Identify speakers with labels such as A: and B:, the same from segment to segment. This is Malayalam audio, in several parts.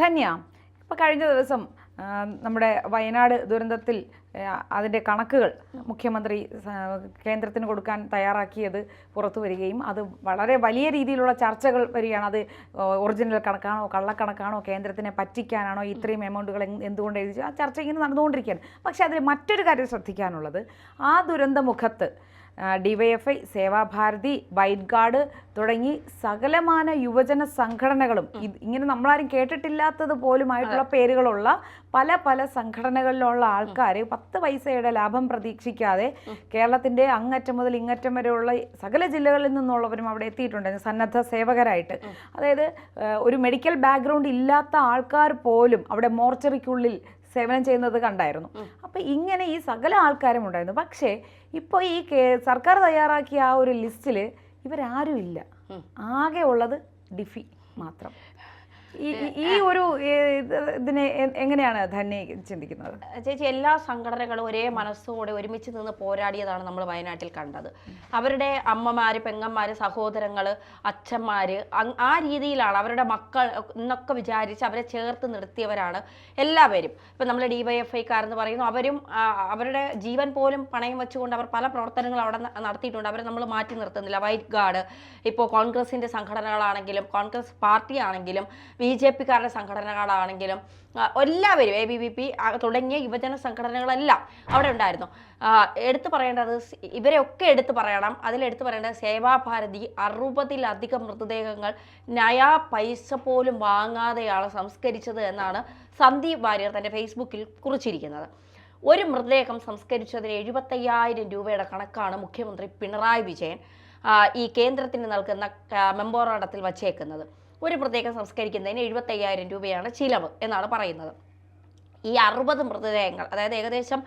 A: ധന്യ ഇപ്പോൾ കഴിഞ്ഞ ദിവസം നമ്മുടെ വയനാട് ദുരന്തത്തിൽ അതിന്റെ കണക്കുകൾ മുഖ്യമന്ത്രി കേന്ദ്രത്തിന് കൊടുക്കാൻ തയ്യാറാക്കിയത് പുറത്തു വരികയും അത് വളരെ വലിയ രീതിയിലുള്ള ചർച്ചകൾ വരികയാണ്. അത് ഒറിജിനൽ കണക്കാണോ കള്ളക്കണക്കാണോ കേന്ദ്രത്തിനെ പറ്റിക്കാനാണോ ഇത്രയും എമൗണ്ടുകൾ എന്തുകൊണ്ട് എഴുതി ആ ചർച്ച ഇങ്ങനെ നടന്നുകൊണ്ടിരിക്കുകയാണ്. പക്ഷേ അതിൽ മറ്റൊരു കാര്യം ശ്രദ്ധിക്കാനുള്ളത്. ആ ദുരന്തമുഖത്ത് ഡിവൈഎഫ്ഐ സേവാഭാരതി വൈറ്റ് ഗാർഡ് തുടങ്ങി സകലമാന യുവജന സംഘടനകളും ഇങ്ങനെ നമ്മളാരും കേട്ടിട്ടില്ലാത്തത് പോലുമായിട്ടുള്ള പേരുകളുള്ള പല പല സംഘടനകളിലുള്ള ആൾക്കാർ പത്ത് പൈസയുടെ ലാഭം പ്രതീക്ഷിക്കാതെ കേരളത്തിന്റെ അങ്ങറ്റം മുതൽ ഇങ്ങറ്റം വരെയുള്ള സകല ജില്ലകളിൽ നിന്നുള്ളവരും അവിടെ എത്തിയിട്ടുണ്ടായിരുന്നു സന്നദ്ധ സേവകരായിട്ട്. അതായത് ഒരു മെഡിക്കൽ ബാക്ക്ഗ്രൗണ്ട് ഇല്ലാത്ത ആൾക്കാർ പോലും അവിടെ മോർച്ചറിക്കുള്ളിൽ സേവനം ചെയ്യുന്നത് കണ്ടായിരുന്നു. അപ്പോൾ ഇങ്ങനെ ഈ സകല ആൾക്കാരും ഉണ്ടായിരുന്നു. പക്ഷേ ഇപ്പോൾ ഈ സർക്കാർ തയ്യാറാക്കിയ ആ ഒരു ലിസ്റ്റിൽ ഇവരാരും ഇല്ല. ആകെ ഉള്ളത് ഡിഫി മാത്രം. ഈ ഒരു ഇതിനെ എങ്ങനെയാണ് ധന്യ ചിന്തിക്കുന്നത്?
B: ചേച്ചി എല്ലാ സംഘടനകളും ഒരേ മനസ്സോടെ ഒരുമിച്ച് നിന്ന് പോരാടിയതാണ് നമ്മൾ വയനാട്ടിൽ കണ്ടത്. അവരുടെ അമ്മമാര് പെങ്ങന്മാര് സഹോദരങ്ങൾ അച്ഛന്മാര് ആ രീതിയിലാണ് അവരുടെ മക്കൾ എന്നൊക്കെ വിചാരിച്ച് അവരെ ചേർത്ത് നിർത്തിയവരാണ് എല്ലാവരും. ഇപ്പം നമ്മൾ ഡി വൈ എഫ് ഐക്കാരെന്ന് പറയുന്നു അവരും അവരുടെ ജീവൻ പോലും പണയം വെച്ചുകൊണ്ട് അവർ പല പ്രവർത്തനങ്ങൾ അവിടെ നടത്തിയിട്ടുണ്ട്. അവരെ നമ്മൾ മാറ്റി നിർത്തുന്നില്ല. വൈറ്റ് ഗാർഡ് ഇപ്പോൾ കോൺഗ്രസിന്റെ സംഘടനകളാണെങ്കിലും കോൺഗ്രസ് പാർട്ടി ആണെങ്കിലും ബി ജെ പിക്കാരുടെ സംഘടനകളാണെങ്കിലും എല്ലാവരും എ ബി വി പി തുടങ്ങിയ യുവജന സംഘടനകളെല്ലാം അവിടെ ഉണ്ടായിരുന്നു. എടുത്തു പറയേണ്ടത് ഇവരെയൊക്കെ എടുത്തു പറയണം. അതിലെടുത്തു പറയേണ്ടത് സേവാഭാരതി അറുപതിലധികം മൃതദേഹങ്ങൾ നയാ പൈസ പോലും വാങ്ങാതെയാണ് സംസ്കരിച്ചത് എന്നാണ് സന്ദീപ് വാര്യർ തന്റെ ഫേസ്ബുക്കിൽ കുറിച്ചിരിക്കുന്നത്. ഒരു മൃതദേഹം സംസ്കരിച്ചതിന് എഴുപത്തയ്യായിരം രൂപയുടെ കണക്കാണ് മുഖ്യമന്ത്രി പിണറായി വിജയൻ ഈ കേന്ദ്രത്തിന് നൽകുന്ന മെമ്മോറാണ്ടത്തിൽ വച്ചേക്കുന്നത്. ഒരു മൃതദേഹം സംസ്കരിക്കുന്നതിന് എഴുപത്തയ്യായിരം രൂപയാണ് ചിലവ് എന്നാണ് പറയുന്നത്. ഈ അറുപത് മൃതദേഹങ്ങൾ അതായത് ഏകദേശം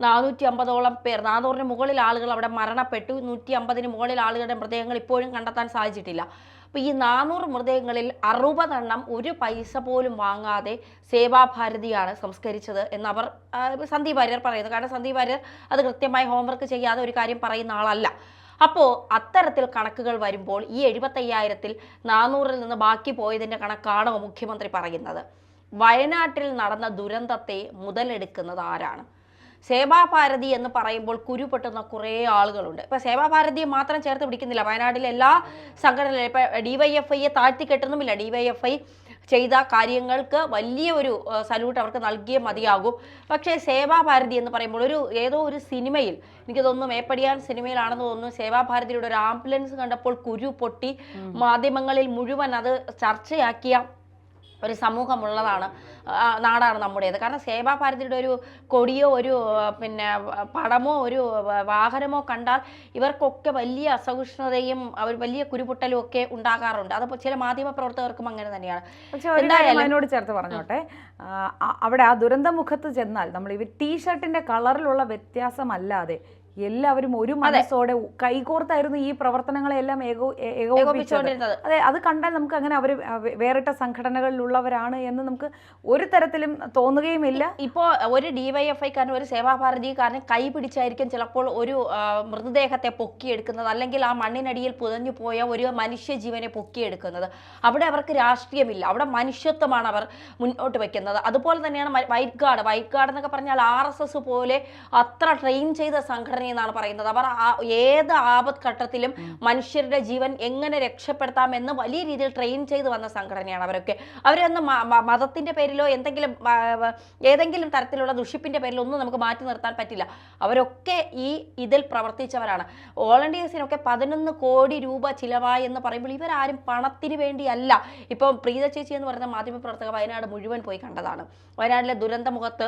B: നാനൂറ്റി അമ്പതോളം പേർ നാനൂറിന് മുകളിൽ ആളുകൾ അവിടെ മരണപ്പെട്ടു നൂറ്റി അമ്പതിന് മുകളിൽ ആളുകളുടെ മൃതദേഹങ്ങൾ ഇപ്പോഴും കണ്ടെത്താൻ സാധിച്ചിട്ടില്ല. അപ്പോൾ ഈ നാനൂറ് മൃതദേഹങ്ങളിൽ അറുപതെണ്ണം ഒരു പൈസ പോലും വാങ്ങാതെ സേവാഭാരതിയാണ് സംസ്കരിച്ചത് എന്ന് അവർ ആ, സന്ദീപ് വാര്യർ പറയുന്നു. കാരണം സന്ദീപ് വാര്യർ അത് കൃത്യമായി ഹോംവർക്ക് ചെയ്യാതെ ഒരു കാര്യം പറയുന്ന ആളല്ല. അപ്പോൾ അത്തരത്തിൽ കണക്കുകൾ വരുമ്പോൾ ഈ എഴുപത്തയ്യായിരത്തിൽ നാനൂറിൽ നിന്ന് ബാക്കി പോയതിന്റെ കണക്കാണോ മുഖ്യമന്ത്രി പറയുന്നത്? വയനാട്ടിൽ നടന്ന ദുരന്തത്തെ മുതലെടുക്കുന്നത് ആരാണ്? സേവാഭാരതി എന്ന് പറയുമ്പോൾ കുരുപൊട്ടുന്ന കുറേ ആളുകളുണ്ട്. ഇപ്പൊ സേവാഭാരതിയെ മാത്രം ചേർത്ത് പിടിക്കുന്നില്ല. വയനാട്ടിലെ എല്ലാ സംഘടനകളും ഇപ്പൊ ഡിവൈഎഫ്ഐയെ താഴ്ത്തി കെട്ടുന്നുമില്ല. ഡിവൈഎഫ്ഐ ചെയ്ത കാര്യങ്ങൾക്ക് വലിയ ഒരു സല്യൂട്ട് അവർക്ക് നൽകിയേ മതിയാകും. പക്ഷേ സേവാഭാരതി എന്ന് പറയുമ്പോൾ ഒരു ഏതോ ഒരു സിനിമയിൽ എനിക്ക് തോന്നുന്നു മേപ്പടിയാൻ സിനിമയിലാണെന്ന് തോന്നുന്നു സേവാഭാരതിയുടെ ഒരു ആംബുലൻസ് കണ്ടപ്പോൾ കുരു പൊട്ടി മാധ്യമങ്ങളിൽ മുഴുവൻ അത് ചർച്ചയാക്കിയ ഒരു സമൂഹമുള്ളതാണ് നാടാണ് നമ്മുടേത്. കാരണം സേവാഭാരതിയുടെ ഒരു കൊടിയോ ഒരു പിന്നെ പടമോ ഒരു വാഹനമോ കണ്ടാൽ ഇവർക്കൊക്കെ വലിയ അസഹിഷ്ണുതയും അവർ വലിയ കുരുപൊട്ടലും ഒക്കെ ഉണ്ടാകാറുണ്ട്. അത് ചില മാധ്യമ പ്രവർത്തകർക്കും അങ്ങനെ തന്നെയാണ്.
A: എന്നോട് ചേർത്ത് പറഞ്ഞോട്ടെ. അവിടെ ആ ദുരന്തമുഖത്ത് ചെന്നാൽ നമ്മൾ ഈ ടീഷർട്ടിന്റെ കളറിലുള്ള വ്യത്യാസമല്ലാതെ എല്ലാവരും ഒരു മനസ്സോടെ കൈകോർത്തായിരുന്നു ഈ പ്രവർത്തനങ്ങളെല്ലാം ഏകോ
B: ഏകോപിപ്പിച്ചുകൊണ്ടിരുന്നത്.
A: അതെ അത് കണ്ടാൽ നമുക്ക് അങ്ങനെ അവർ വേറിട്ട സംഘടനകളിലുള്ളവരാണ് എന്ന് നമുക്ക് ഒരു തരത്തിലും തോന്നുകയുമില്ല.
B: ഇപ്പോൾ ഒരു ഡിവൈഎഫ്ഐക്കാരൻ ഒരു സേവാഭാരതിക്കാരനും കൈ പിടിച്ചായിരിക്കും ചിലപ്പോൾ ഒരു മൃതദേഹത്തെ പൊക്കിയെടുക്കുന്നത് അല്ലെങ്കിൽ ആ മണ്ണിനടിയിൽ പുതഞ്ഞു പോയ ഒരു മനുഷ്യ ജീവനെ പൊക്കിയെടുക്കുന്നത്. അവിടെ അവർക്ക് രാഷ്ട്രീയമില്ല. അവിടെ മനുഷ്യത്വമാണ് അവർ മുന്നോട്ട് വെക്കുന്നത്. അതുപോലെ തന്നെയാണ് വൈറ്റ് ഗാർഡ് വൈറ്റ് ഗാർഡ് എന്നൊക്കെ പറഞ്ഞാൽ ആർ എസ് എസ് പോലെ അത്ര ട്രെയിൻ ചെയ്ത സംഘടന എന്നാണ് പറയുന്നത്. അവർ ഏത് ആപത് ഘട്ടത്തിലും മനുഷ്യരുടെ ജീവൻ എങ്ങനെ രക്ഷപ്പെടുത്താമെന്ന് വലിയ രീതിയിൽ ട്രെയിൻ ചെയ്തു വന്ന സംഘടനയാണ് അവരൊക്കെ. അവരൊന്ന് മതത്തിന്റെ പേരിലോ എന്തെങ്കിലും ഏതെങ്കിലും തരത്തിലുള്ള ദുഷിപ്പിന്റെ പേരിലോ ഒന്നും നമുക്ക് മാറ്റി നിർത്താൻ പറ്റില്ല. അവരൊക്കെ ഈ ഇതിൽ പ്രവർത്തിച്ചവരാണ്. വോളണ്ടിയേഴ്സിനൊക്കെ പതിനൊന്ന് കോടി രൂപ ചിലവായി എന്ന് പറയുമ്പോൾ ഇവരാരും പണത്തിന് വേണ്ടിയല്ല. ഇപ്പോൾ പ്രീത ചേച്ചി എന്ന് പറയുന്ന മാധ്യമപ്രവർത്തക വയനാട് മുഴുവൻ പോയി കണ്ടതാണ്. വയനാട്ടിലെ ദുരന്തമുഖത്ത്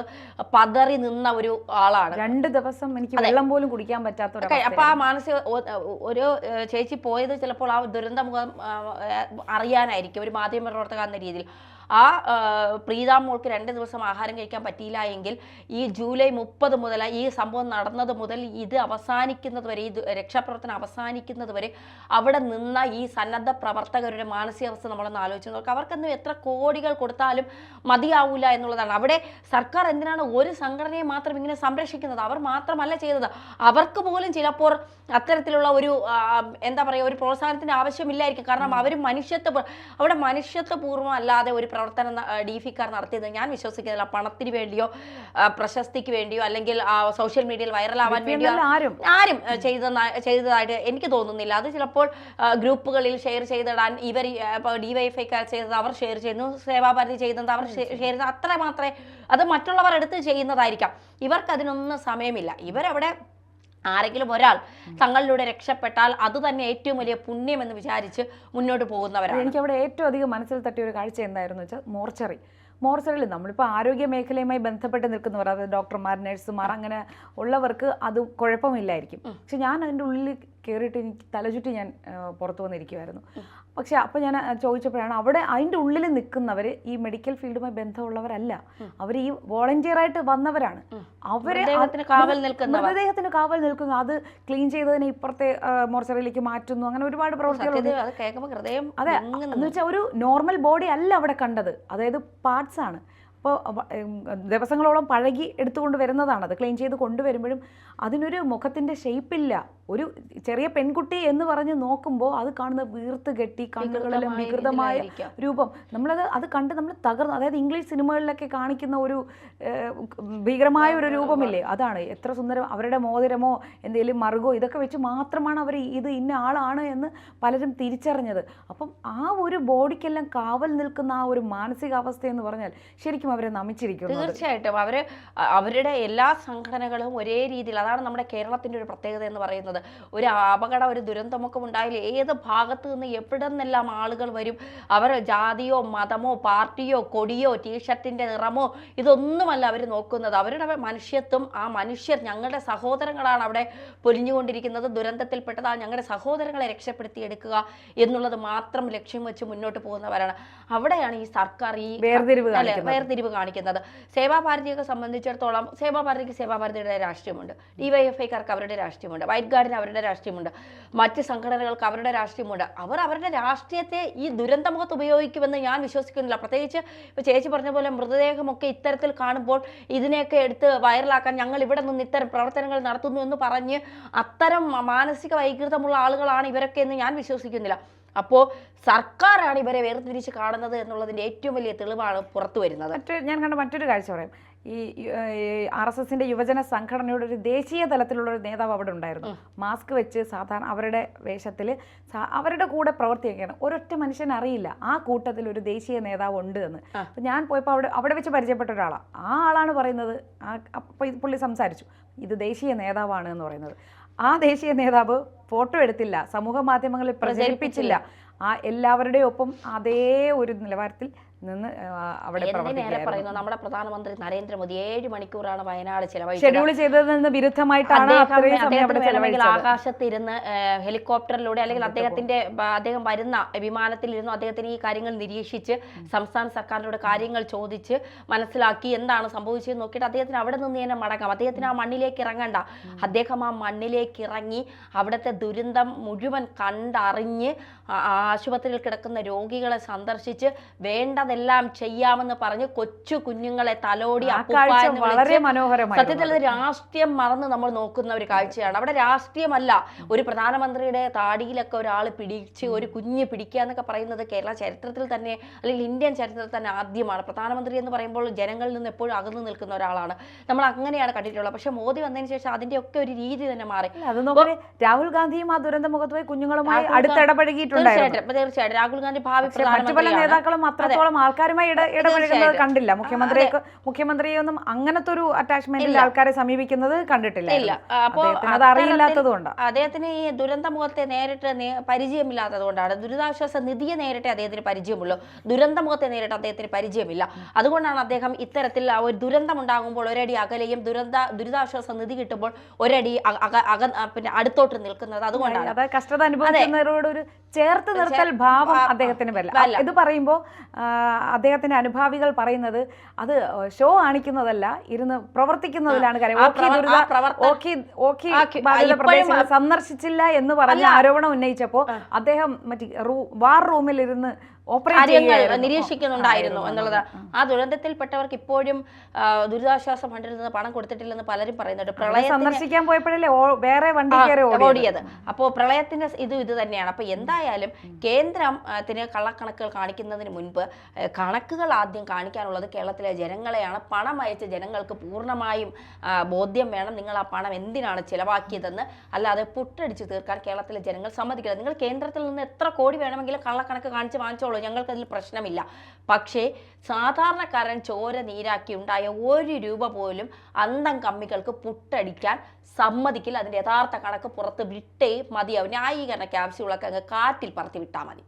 B: പതറി നിന്ന ഒരു ആളാണ്.
A: രണ്ട് ദിവസം എനിക്ക് വെള്ളം പോലും കുടിക്കാൻ പറ്റാത്ത
B: അപ്പൊ ആ മാനസിക ഒരു ചേച്ചി പോയത് ചിലപ്പോൾ ആ ദുരന്തമുഖം അറിയാനായിരിക്കും. ഒരു മാധ്യമ പ്രവർത്തക എന്ന രീതിയിൽ. ആ പ്രീതാ മോൾക്ക് രണ്ട് ദിവസം ആഹാരം കഴിക്കാൻ പറ്റിയില്ല എങ്കിൽ ഈ ജൂലൈ മുപ്പത് മുതൽ ഈ സംഭവം നടന്നത് മുതൽ ഇത് അവസാനിക്കുന്നത് വരെ ഈ രക്ഷാപ്രവർത്തനം അവസാനിക്കുന്നത് വരെ അവിടെ നിന്ന ഈ സന്നദ്ധ പ്രവർത്തകരുടെ മാനസികാവസ്ഥ നമ്മളൊന്ന് ആലോചിച്ച് നോക്കുക അവർക്കൊന്നും എത്ര കോടികൾ കൊടുത്താലും മതിയാവില്ല എന്നുള്ളതാണ്. അവിടെ സർക്കാർ എന്തിനാണ് ഒരു സംഘടനയെ മാത്രം ഇങ്ങനെ സംരക്ഷിക്കുന്നത്? അവർ മാത്രമല്ല ചെയ്തത്. അവർക്ക് പോലും ചിലപ്പോൾ അത്തരത്തിലുള്ള ഒരു എന്താ പറയുക ഒരു പ്രോത്സാഹനത്തിന്റെ ആവശ്യമില്ലായിരിക്കും. കാരണം അവർ മനുഷ്യത്വ അവിടെ മനുഷ്യത്വപൂർവം അല്ലാതെ ഒരു പ്രവർത്തനം ഡി ഫിക്കാർ നടത്തിയത്. ഞാൻ വിശ്വസിക്കുന്നില്ല. പണത്തിന് വേണ്ടിയോ പ്രശസ്തിക്ക് വേണ്ടിയോ അല്ലെങ്കിൽ സോഷ്യൽ മീഡിയയിൽ വൈറലാവാൻ വേണ്ടിയോ
A: ആരും.
B: ആരും ചെയ്ത ചെയ്തതായിട്ട് എനിക്ക് തോന്നുന്നില്ല. അത് ചിലപ്പോൾ ഗ്രൂപ്പുകളിൽ ഷെയർ ചെയ്തിടാൻ ഇവർ ഇപ്പോൾ ഡിവൈഫൈക്കാർ ചെയ്തത് അവർ ഷെയർ ചെയ്യുന്നു. സേവാഭാരതി ചെയ്യുന്നത് അവർ ഷെയർ ചെയ്യുന്നത്. അത്ര മാത്രമേ അത് മറ്റുള്ളവർ എടുത്ത് ചെയ്യുന്നതായിരിക്കാം. ഇവർക്ക് അതിനൊന്നും സമയമില്ല. ഇവരവിടെ ആരെങ്കിലും ഒരാൾ തങ്ങളിലൂടെ രക്ഷപ്പെട്ടാൽ അത് തന്നെ ഏറ്റവും വലിയ പുണ്യം എന്ന് വിചാരിച്ച് മുന്നോട്ട് പോകുന്നവരാണ്.
A: എനിക്ക് അവിടെ ഏറ്റവും അധികം മനസ്സിൽ തട്ടിയ ഒരു കാഴ്ച എന്തായിരുന്നു വെച്ചാൽ മോർച്ചറി. മോർച്ചറിയിൽ നമ്മളിപ്പോൾ ആരോഗ്യ മേഖലയുമായി ബന്ധപ്പെട്ട് നിൽക്കുന്നവർ അതായത് ഡോക്ടർമാർ നഴ്സുമാർ അങ്ങനെ ഉള്ളവർക്ക് അത് കുഴപ്പമില്ലായിരിക്കും. പക്ഷെ ഞാൻ അതിന്റെ ഉള്ളിൽ കയറിയിട്ട് എനിക്ക് തലചുറ്റി ഞാൻ പുറത്തു വന്നിരിക്കുമായിരുന്നു പക്ഷെ അപ്പോൾ ഞാൻ ചോദിച്ചപ്പോഴാണ് അവിടെ അതിന്റെ ഉള്ളിൽ നിൽക്കുന്നവർ ഈ മെഡിക്കൽ ഫീൽഡുമായി ബന്ധമുള്ളവരല്ല. അവർ ഈ വോളണ്ടിയറായിട്ട് വന്നവരാണ്. അവരെ
B: മൃതദേഹത്തിന് കാവൽ
A: നിൽക്കുന്നു. അത് ക്ലീൻ ചെയ്തതിനെ ഇപ്പുറത്തെ മോർച്ചറിയിലേക്ക് മാറ്റുന്നു. അങ്ങനെ ഒരുപാട്
B: പ്രവർത്തികൾ അത്
A: എന്ന് വെച്ചാൽ ഒരു നോർമൽ ബോഡി അല്ല അവിടെ കണ്ടത്. അതായത് പാർട്സ് ആണ്. അപ്പോൾ ദിവസങ്ങളോളം പഴകി എടുത്തുകൊണ്ട് വരുന്നതാണ്. അത് ക്ലീൻ ചെയ്ത് കൊണ്ടുവരുമ്പോഴും അതിനൊരു മുഖത്തിന്റെ ഷേപ്പില്ല ഒരു ചെറിയ പെൺകുട്ടി എന്ന് പറഞ്ഞ് നോക്കുമ്പോൾ അത് കാണുന്ന വീർത്ത് കെട്ടി കണ്ണുകളിലും
B: വികൃതമായ
A: രൂപം. നമ്മളത് അത് കണ്ട് നമ്മൾ തകർന്ന് അതായത് ഇംഗ്ലീഷ് സിനിമകളിലൊക്കെ കാണിക്കുന്ന ഒരു ഭീകരമായ ഒരു രൂപമില്ലേ? അതാണ്. എത്ര സുന്ദരം അവരുടെ മോതിരമോ എന്തെങ്കിലും മറുകോ ഇതൊക്കെ വെച്ച് മാത്രമാണ് അവർ ഇത് ഇന്ന ആളാണ് എന്ന് പലരും തിരിച്ചറിഞ്ഞത്. അപ്പം ആ ഒരു ബോഡിക്കെല്ലാം കാവൽ നിൽക്കുന്ന ആ ഒരു മാനസികാവസ്ഥ എന്ന് പറഞ്ഞാൽ ശരിക്കും അവരെ നമിച്ചിരിക്കും.
B: തീർച്ചയായിട്ടും. അവർ അവരുടെ എല്ലാ സംഘടനകളും ഒരേ രീതിയിൽ അതാണ് നമ്മുടെ കേരളത്തിന്റെ ഒരു പ്രത്യേകത എന്ന് പറയുന്നത്. ഒരു അപകടം ഒരു ദുരന്തമൊക്കെ ഉണ്ടായാൽ ഏത് ഭാഗത്തു നിന്ന് എവിടെ നിന്നെല്ലാം ആളുകൾ വരും? അവർ ജാതിയോ മതമോ പാർട്ടിയോ കൊടിയോ ടീഷർട്ടിന്റെ നിറമോ ഇതൊന്നുമല്ല അവർ നോക്കുന്നത്. അവരുടെ മനുഷ്യത്വം ആ മനുഷ്യർ ഞങ്ങളുടെ സഹോദരങ്ങളാണ് അവിടെ പൊലിഞ്ഞുകൊണ്ടിരിക്കുന്നത്. ദുരന്തത്തിൽപ്പെട്ടത് ആ ഞങ്ങളുടെ സഹോദരങ്ങളെ രക്ഷപ്പെടുത്തിയെടുക്കുക എന്നുള്ളത് മാത്രം ലക്ഷ്യം വെച്ച് മുന്നോട്ട് പോകുന്നവരാണ്. അവിടെയാണ് ഈ സർക്കാർ ഈ
A: വേർതിരിവ്.
B: വേർതിരിവ് കാണിക്കുന്നത്. സേവാഭാരതിയൊക്കെ സംബന്ധിച്ചിടത്തോളം സേവാഭാരതിക്ക് സേവാഭാരതിയുടെ രാഷ്ട്രീയമുണ്ട്. ഡിവൈഎഫ്ഐക്കാർക്ക് അവരുടെ രാഷ്ട്രീയമുണ്ട്. വൈറ്റ് ഗാർഡിന് അവരുടെ രാഷ്ട്രീയമുണ്ട്. മറ്റ് സംഘടനകൾക്ക് അവരുടെ രാഷ്ട്രീയമുണ്ട്. അവർ അവരുടെ രാഷ്ട്രീയത്തെ ഈ ദുരന്തമുഖത്ത് ഉപയോഗിക്കുമെന്ന് ഞാൻ വിശ്വസിക്കുന്നില്ല. പ്രത്യേകിച്ച് ഇപ്പോൾ ചേച്ചി പറഞ്ഞ പോലെ മൃതദേഹമൊക്കെ ഇത്തരത്തിൽ കാണുമ്പോൾ ഇതിനെയൊക്കെ എടുത്ത് വൈറലാക്കാൻ ഞങ്ങൾ ഇവിടെ നിന്ന് ഇത്തരം പ്രവർത്തനങ്ങൾ നടത്തുന്നു എന്ന് പറഞ്ഞ് അത്തരം മാനസിക വൈകൃതമുള്ള ആളുകളാണ് ഇവരൊക്കെ എന്ന് ഞാൻ വിശ്വസിക്കുന്നില്ല. അപ്പോൾ സർക്കാരാണ് ഇവരെ വേർതിരിച്ച് കാണുന്നത് എന്നുള്ളതിന്റെ ഏറ്റവും വലിയ തെളിവാണ് പുറത്തു വരുന്നത്.
A: മറ്റൊരു ഞാൻ കണ്ട മറ്റൊരു കാഴ്ച പറയാം. ഈ ആർ എസ് എസിന്റെ യുവജന സംഘടനയുടെ ഒരു ദേശീയ തലത്തിലുള്ള ഒരു നേതാവ് അവിടെ ഉണ്ടായിരുന്നു. മാസ്ക് വെച്ച് സാധാരണ അവരുടെ വേഷത്തിൽ അവരുടെ കൂടെ പ്രവർത്തിക്കുകയാണ് ഒരൊറ്റ മനുഷ്യൻ അറിയില്ല. ആ കൂട്ടത്തിൽ ഒരു ദേശീയ നേതാവ് ഉണ്ട് എന്ന്. അപ്പൊ ഞാൻ പോയപ്പോൾ അവിടെ അവിടെ വെച്ച് പരിചയപ്പെട്ട ഒരാളാണ് ആ ആളാണ് പറയുന്നത്. ആ അപ്പോൾ ഇത് പുള്ളി സംസാരിച്ചു. ഇത് ദേശീയ നേതാവാണ് എന്ന് പറയുന്നത്. ആ ദേശീയ നേതാവ് ഫോട്ടോ എടുത്തില്ല. സമൂഹ മാധ്യമങ്ങളിൽ പ്രചരിപ്പിച്ചില്ല. ആ എല്ലാവരുടെയും ഒപ്പം അതേ ഒരു നിലവാരത്തിൽ നിന്ന് അവിടെ
B: പറയുന്നു നമ്മുടെ പ്രധാനമന്ത്രി നരേന്ദ്രമോദി ഏഴ് മണിക്കൂറാണ് വയനാട് ചെലവഴിച്ചത്.
A: ഷെഡ്യൂൾ ചെയ്തതിൽ നിന്ന് വിരുദ്ധമായിട്ടാണ്
B: വേണമെങ്കിൽ ആകാശത്തിരുന്ന് ഹെലികോപ്റ്ററിലൂടെ അല്ലെങ്കിൽ അദ്ദേഹത്തിന്റെ അദ്ദേഹം വരുന്ന വിമാനത്തിൽ വിമാനത്തിലിരുന്നു അദ്ദേഹത്തിന് ഈ കാര്യങ്ങൾ നിരീക്ഷിച്ച് സംസ്ഥാന സർക്കാരിനോട് കാര്യങ്ങൾ ചോദിച്ച് മനസ്സിലാക്കി എന്താണ് സംഭവിച്ചത് നോക്കിയിട്ട് അദ്ദേഹത്തിന് അവിടെ നിന്ന് തന്നെ മടങ്ങാം. അദ്ദേഹത്തിന് ആ മണ്ണിലേക്ക് ഇറങ്ങണ്ട. അദ്ദേഹം ആ മണ്ണിലേക്ക് ഇറങ്ങി അവിടുത്തെ ദുരന്തം മുഴുവൻ കണ്ടറിഞ്ഞ് ആശുപത്രിയിൽ കിടക്കുന്ന രോഗികളെ സന്ദർശിച്ച് വേണ്ടതെല്ലാം ചെയ്യാമെന്ന് പറഞ്ഞ് കൊച്ചു കുഞ്ഞുങ്ങളെ തലോടി
A: വളരെ മനോഹരമായി
B: സത്യത്തിൽ രാഷ്ട്രീയം മറന്ന് നമ്മൾ നോക്കുന്ന ഒരു കാഴ്ചയാണ്. അവിടെ രാഷ്ട്രീയമല്ല ഒരു പ്രധാനമന്ത്രിയുടെ താടിയിലൊക്കെ ഒരാൾ പിടിച്ച് ഒരു കുഞ്ഞ് പിടിക്കുക എന്നൊക്കെ പറയുന്നത് കേരള ചരിത്രത്തിൽ തന്നെ അല്ലെങ്കിൽ ഇന്ത്യൻ ചരിത്രത്തിൽ തന്നെ ആദ്യമാണ്. പ്രധാനമന്ത്രി എന്ന് പറയുമ്പോൾ ജനങ്ങളിൽ നിന്ന് എപ്പോഴും അകന്നു നിൽക്കുന്ന ഒരാളാണ്. നമ്മൾ അങ്ങനെയാണ് കണ്ടിട്ടുള്ളത്. പക്ഷെ മോദി വന്നതിന് ശേഷം അതിന്റെ ഒക്കെ ഒരു രീതി തന്നെ മാറി.
A: രാഹുൽ ഗാന്ധിയും ആ ദുരന്ത മുഖത്ത് പോയി കുഞ്ഞുങ്ങളുമായി
B: രാഹുൽ
A: അടുത്ത്
B: ഗാന്ധി-
A: ഇടപഴകിയിട്ടുണ്ടായിരുന്നു
B: തീർച്ചയായിട്ടും. രാഹുൽ ഗാന്ധി ഭാവി
A: പ്രധാനമന്ത്രി മറ്റു പല നേതാക്കളും അത്രത്തോളം ആൾക്കാരുമായി ഇട ഇടപഴകുന്നത്. കണ്ടില്ല. മുഖ്യമന്ത്രിയെ മുഖ്യമന്ത്രിയൊന്നും അങ്ങനത്തെ ഒരു അറ്റാച്ച്മെന്റിൽ ആൾക്കാരെ സമീപിക്കുന്നത് കണ്ടിട്ടില്ല അത് അറിയില്ലാത്തത് കൊണ്ടാണ്
B: അദ്ദേഹത്തിന് ഈ ദുരന്ത മുഖത്തെ നേരിട്ട് പരിചയമില്ലാത്തത് കൊണ്ടാണ് ദുരിതാശ്വാസ നിധിയെ നേരിട്ട് അദ്ദേഹത്തിന് പരിചയമുള്ളൂ. ദുരന്ത മുഖത്തെ നേരിട്ട് അദ്ദേഹത്തിന് പരിചയമില്ല. അതുകൊണ്ടാണ് അദ്ദേഹം ഇത്തരത്തിൽ ഒരു ദുരന്തം ഉണ്ടാകുമ്പോൾ ഒരടി അകലെയും ദുരന്ത ദുരിതാശ്വാസ നിധി കിട്ടുമ്പോൾ ഒരടി അക- പിന്നെ അടുത്തോട്ട് നിൽക്കുന്നത്. അതുകൊണ്ടാണ്.
A: കഷ്ടത അനുഭവിക്കുന്നവരോട് ഒരു ചേർത്ത് നിർത്തൽ ഭാവം അദ്ദേഹത്തിന് വരില്ല. ഇത് പറയുമ്പോൾ അദ്ദേഹത്തിന്റെ അനുഭാവികൾ പറയുന്നത് അത് ഷോ കാണിക്കുന്നതല്ല ഇരുന്ന് പ്രവർത്തിക്കുന്നതിലാണ് കാര്യം.
B: ആ
A: ഓഖി
B: പ്രവർ-
A: ദുരിത
B: ആ
A: ഓഖി ഓഖി ബാധിത പ്രദേശങ്ങൾ സന്ദർശിച്ചില്ല എന്ന് പറഞ്ഞ ആരോപണം ഉന്നയിച്ചപ്പോൾ അദ്ദേഹം മറ്റേ വാർ റൂമിൽ ഇരുന്ന്
B: കാര്യങ്ങൾ. നിരീക്ഷിക്കുന്നുണ്ടായിരുന്നു എന്നുള്ളത്. ആ. ദുരന്തത്തിൽപ്പെട്ടവർക്ക് ഇപ്പോഴും ദുരിതാശ്വാസ ഫണ്ടിൽ നിന്ന് പണം കൊടുത്തിട്ടില്ലെന്ന് പലരും പറയുന്നുണ്ട്. പ്രളയം
A: സന്ദർശിക്കാൻ പോയപ്പോഴല്ലേ വേറെ വണ്ടി. ഓടിയത്?
B: അപ്പോൾ പ്രളയത്തിന്റെ ഇത് ഇത് തന്നെയാണ്. അപ്പോൾ എന്തായാലും കേന്ദ്രത്തിന് കള്ളക്കണക്കുകൾ കാണിക്കുന്നതിന് മുൻപ് കണക്കുകൾ ആദ്യം കാണിക്കാനുള്ളത് കേരളത്തിലെ ജനങ്ങളെയാണ്. പണം അയച്ച ജനങ്ങൾക്ക് പൂർണമായും ബോധ്യം വേണം. നിങ്ങൾ ആ പണം എന്തിനാണ് ചിലവാക്കിയതെന്ന്. അല്ലാതെ പുട്ടടിച്ച് തീർക്കാൻ കേരളത്തിലെ ജനങ്ങൾ സമ്മതിക്കില്ല. നിങ്ങൾ കേന്ദ്രത്തിൽ നിന്ന് എത്ര കോടി വേണമെങ്കിലും കള്ളക്കണക്ക് കാണിച്ച് വാങ്ങിച്ചോളൂ. ഞങ്ങൾക്കതിൽ പ്രശ്നമില്ല. പക്ഷേ സാധാരണക്കാരൻ ചോര നീരാക്കി ഉണ്ടായ ഒരു രൂപ പോലും അന്തം കമ്മികൾക്ക് പുട്ടടിക്കാൻ സമ്മതിക്കില്ല. അതിന്റെ യഥാർത്ഥ കണക്ക് പുറത്ത് വിട്ടേ മതിയാവും ന്യായീകരണ ക്യാപ്സ്യൂളൊക്കെ അങ്ങ് കാറ്റിൽ പറത്തി വിട്ടാൽ മതി.